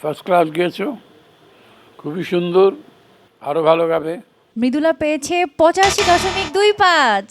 First class গিয়েছো। খুবই সুন্দর আরও ভালো গাবে। মৃদুলা পেয়েছে পঁচাশি দশমিক দুই পাঁচ।